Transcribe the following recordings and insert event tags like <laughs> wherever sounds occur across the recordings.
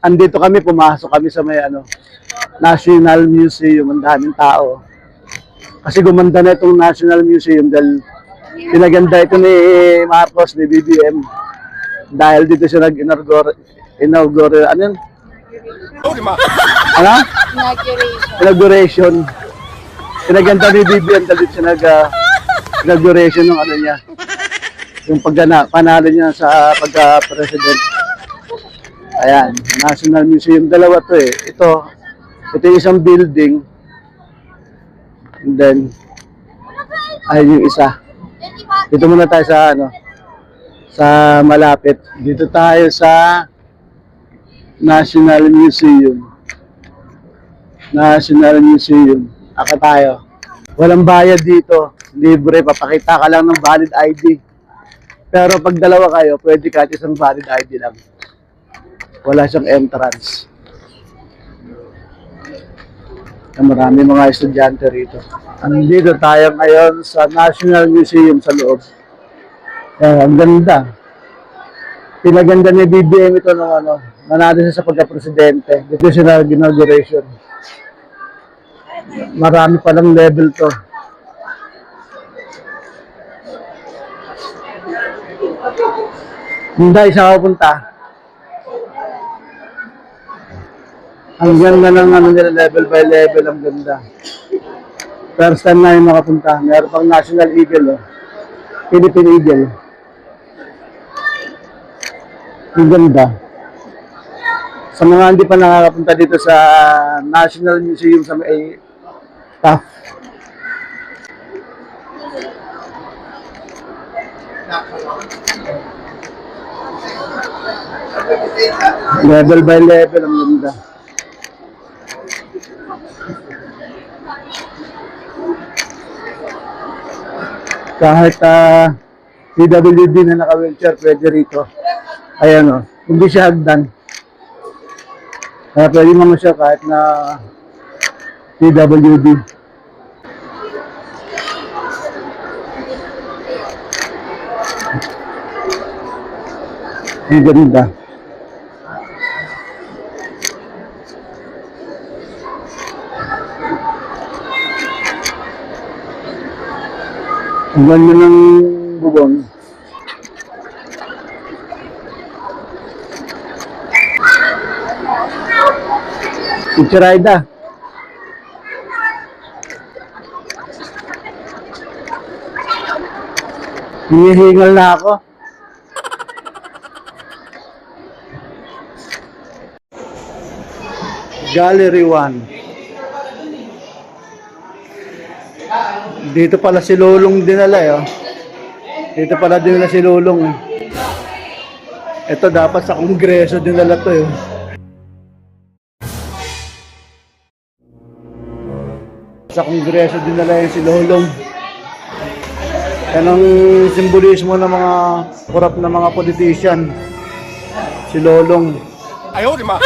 andito kami, pumasok kami sa may ano, National Museum, ang daming tao. Kasi gumanda na itong National Museum dahil pinaganda ito ni Marcos, ni BBM. Dahil dito siya inaugurate, ano yun? Ano? Inauguration. Inauguration. Pinaganda ni BBM dahil dito siya nag, ah, inauguration ng ano niya. Yung pagdana, panalo niya sa pagka-president. Ayan, National Museum. Dalawa to eh. Ito, ito yung isang building. And then, ayun yung isa. Dito muna tayo sa ano, sa malapit. Dito tayo sa National Museum. National Museum. Aka tayo. Walang bayad dito. Libre. Papakita ka lang ng valid ID. Pero pag dalawa kayo, pwede kahit isang valid ID lang. Wala siyang entrance. Na marami mga estudyante rito. Andito tayo ngayon sa National Museum sa loob. Eh, ang ganda. Pinaganda ni BBM ito nung ano, manalo siya sa pagka-presidente. Dito siya na inauguration. Marami palang level to. Hindi, isa ako punta. Ang ganda ng ano nila, level by level, ang ganda. First time na yung makapunta. Meron pang National Eagle, oh. Philippine Eagle. Ang ganda. Sa mga hindi pa nakakapunta dito sa National Museum sa may TAF. Level by level ang ganda. Kahit uh, na naka-wheelchair, pwede rito. Ayan o, hindi siya hagdan. Kaya pwede mo siya kahit na PWD. Ang ganda. Ang ganda ng bubong. Aida. Hinihingal na ako. Gallery 1. Dito pala si Lolong dinala eh. Oh. Dito pala dinala si Lolong eh. Ito dapat sa kongreso dinala to eh. Sa kongreso dinala yan si Lolong. Yan ang simbolismo ng mga korap na mga politician. Si Lolong. Ayaw, di ba?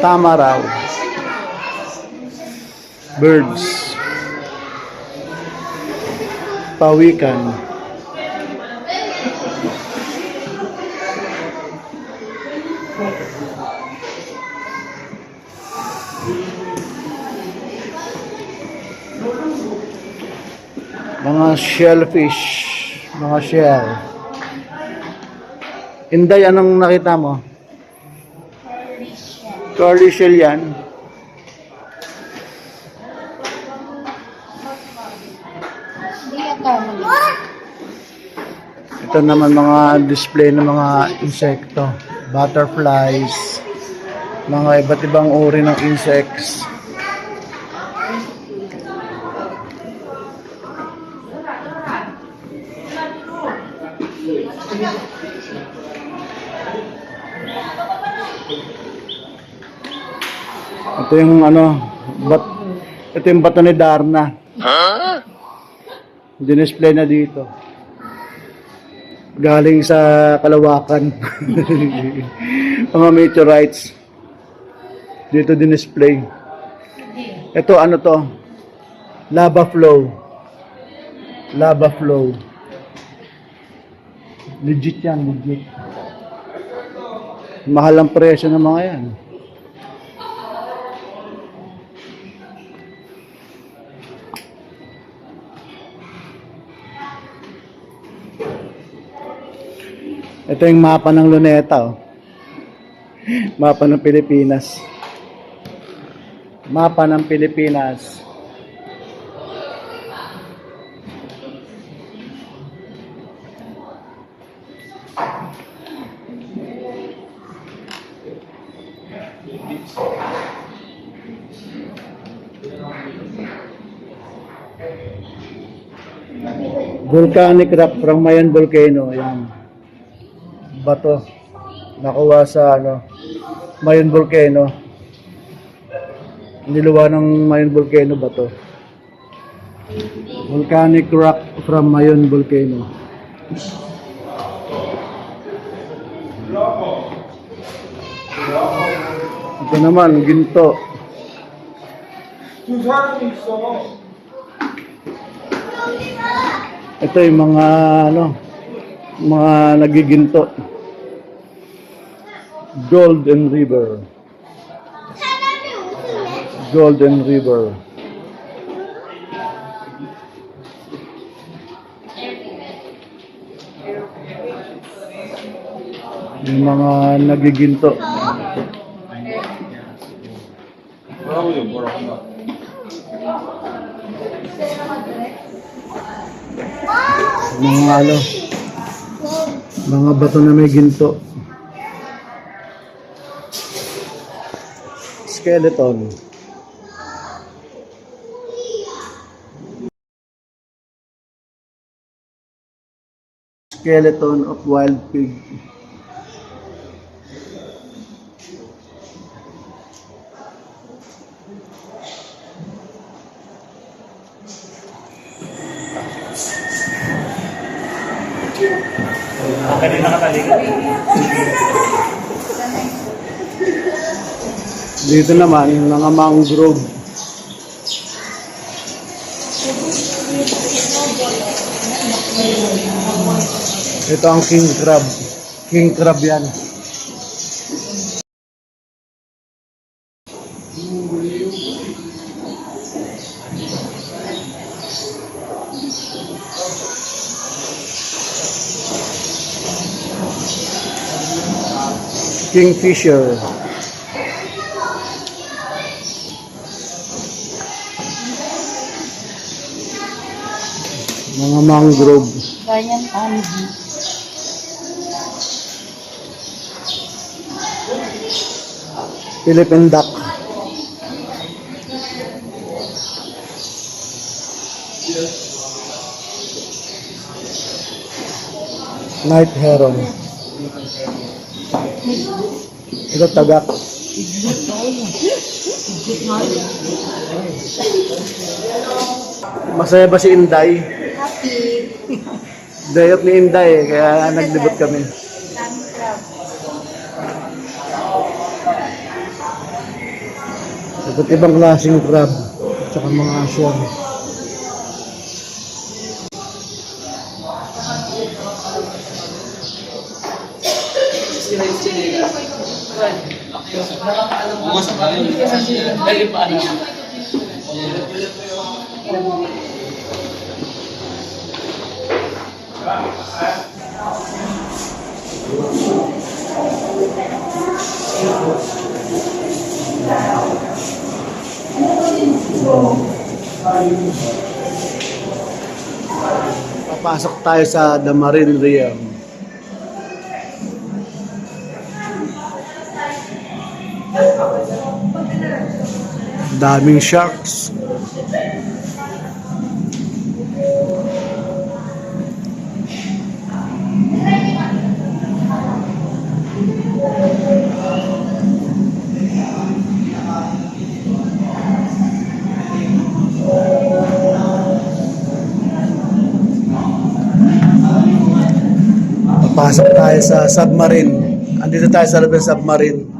Tama raw. Birds. Pawikan. Mga shellfish. Mga shell. Inday, anong nakita mo? Curly shell yan. Ito naman mga display ng mga insekto. Butterflies. Mga iba't ibang uri ng insects. Ito yung ano, Bat ito yung bato ni Darna. Dinisplay na dito. Galing sa Kalawakan. <laughs> Mga meteorites. Dito dinisplay. Ito ano to? Lava flow. Lava flow. Legit yan, legit. Mahal ang presyo ng mga yan. Ito yung mapa ng Luneta, oh. Mapa ng Pilipinas. Mapa ng Pilipinas. Volcanic rock from Mayan volcano. Yan. Bato. Nakuha sa ano, Mayan volcano. Niluwa ng Mayan volcano bato. Volcanic rock from Mayon volcano. Ito naman, ginto. Ito yung mga ano, mga nagiginto. Golden River. Golden River. Mga nagiginto. Mga ano, mga bato na may ginto. Skeleton. Skeleton of wild pig. Dito naman, yung mga mangrove. Ito ang king crab. King crab yan. Kingfisher. Mga mangrove. Ganyan candy. Philippine duck. Night heron. Ito tagak. Masaya ba si Inday? Happy. <laughs> Day off ni Inday, kaya naglibot kami. Iba't ibang klaseng crab, at saka mga aswang. Papasok tayo sa The Marine daming sharks Pasok tayo sa submarine. Andito tayo sa labas submarine.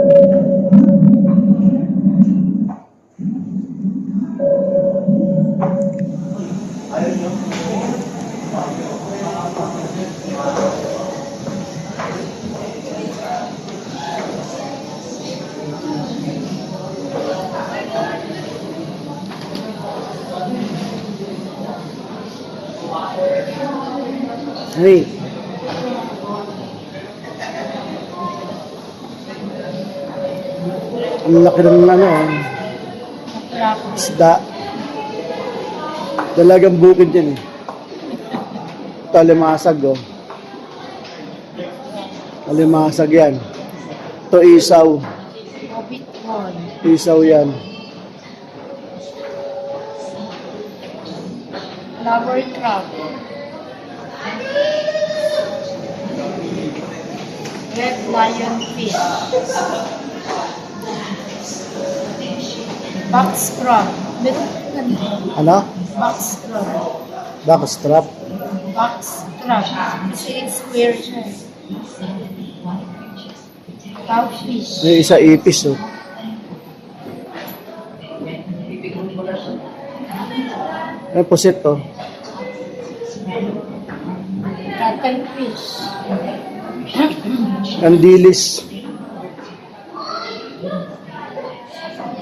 Hey. Ang laki ng ano, Traffic. isda. Dalagang bukid yan eh. Ito, alimasag oh. Alimasag yan. Ito, isaw. Isaw yan. Flower crab. Red lion fish. Box crab. Ano? Box crab. Backstrap. Box crab. Kasi it's square siya. Cowfish. May isa ipis oh. May pusit oh. Cuttlefish. Kandilis.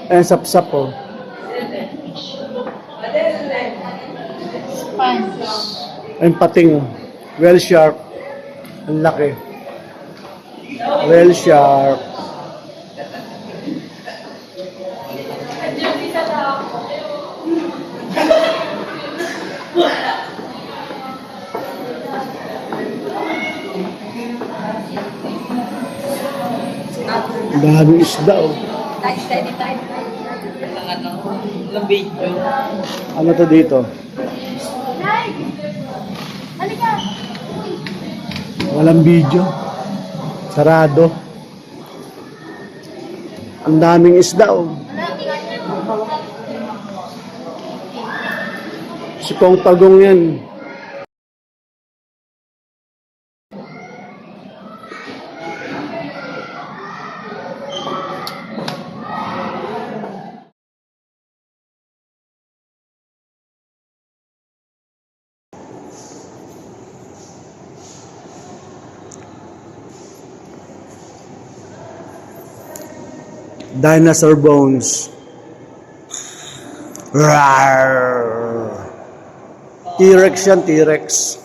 Ayan, sapsap oh. Sponge. Ayan, pating oh. Well sharp. Ang laki. Well sharp. Daming isda oh. Ano to dito? Walang video. Sarado. Ang daming isda oh. Si Pong Tagong yan. Dinosaur bones. Rawr. T-Rex yan, T-Rex.